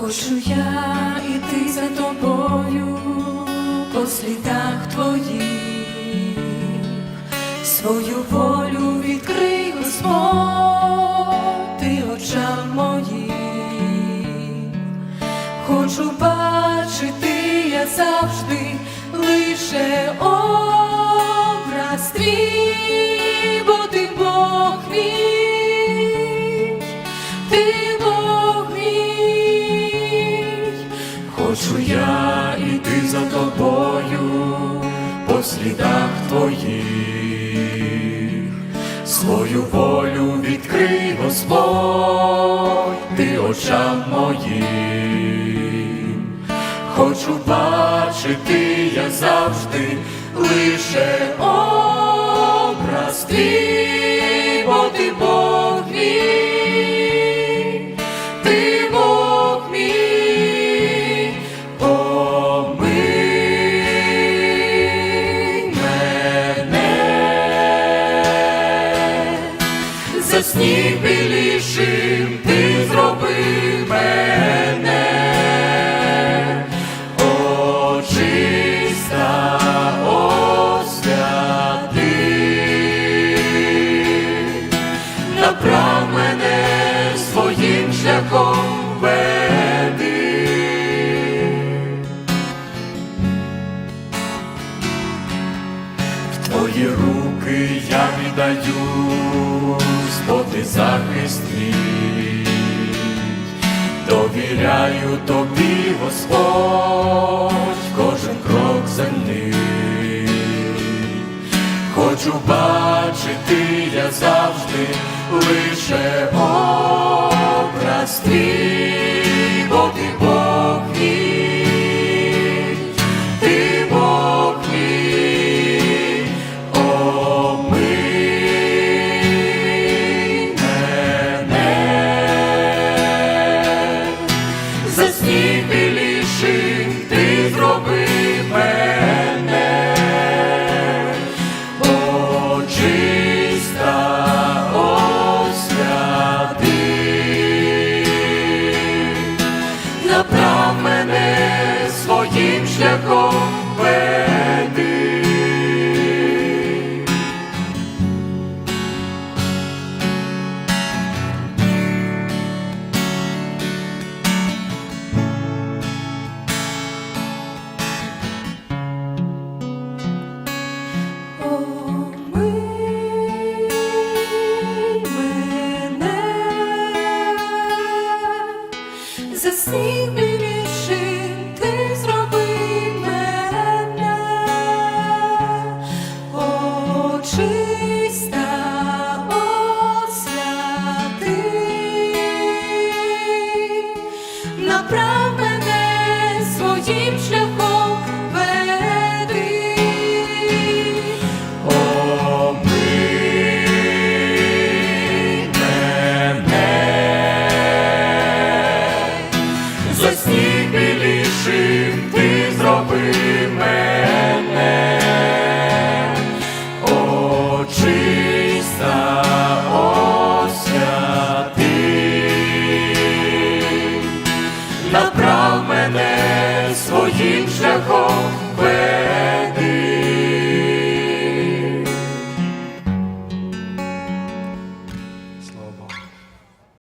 Хочу я іти за тобою по слідах твоїх, свою волю відкрий, Господь, ти очам моїм. Хочу бачити я завжди лише образ Хочу я іти за тобою по слідах твоїх, свою волю відкрий, Господь, ти очам моїм. Хочу бачити я завжди лише образ твій, за сніг білішим ти зроби мене, очиста, направ мене своїм шляхом веди. В твої руки я віддаюсь, ти захист мій. Довіряю тобі, Господь, кожен крок земний. Хочу бачити я завжди лише образ твій, бо ти Бог шляхом веди. Омий мене, за сніг мене, очиста, Na pra...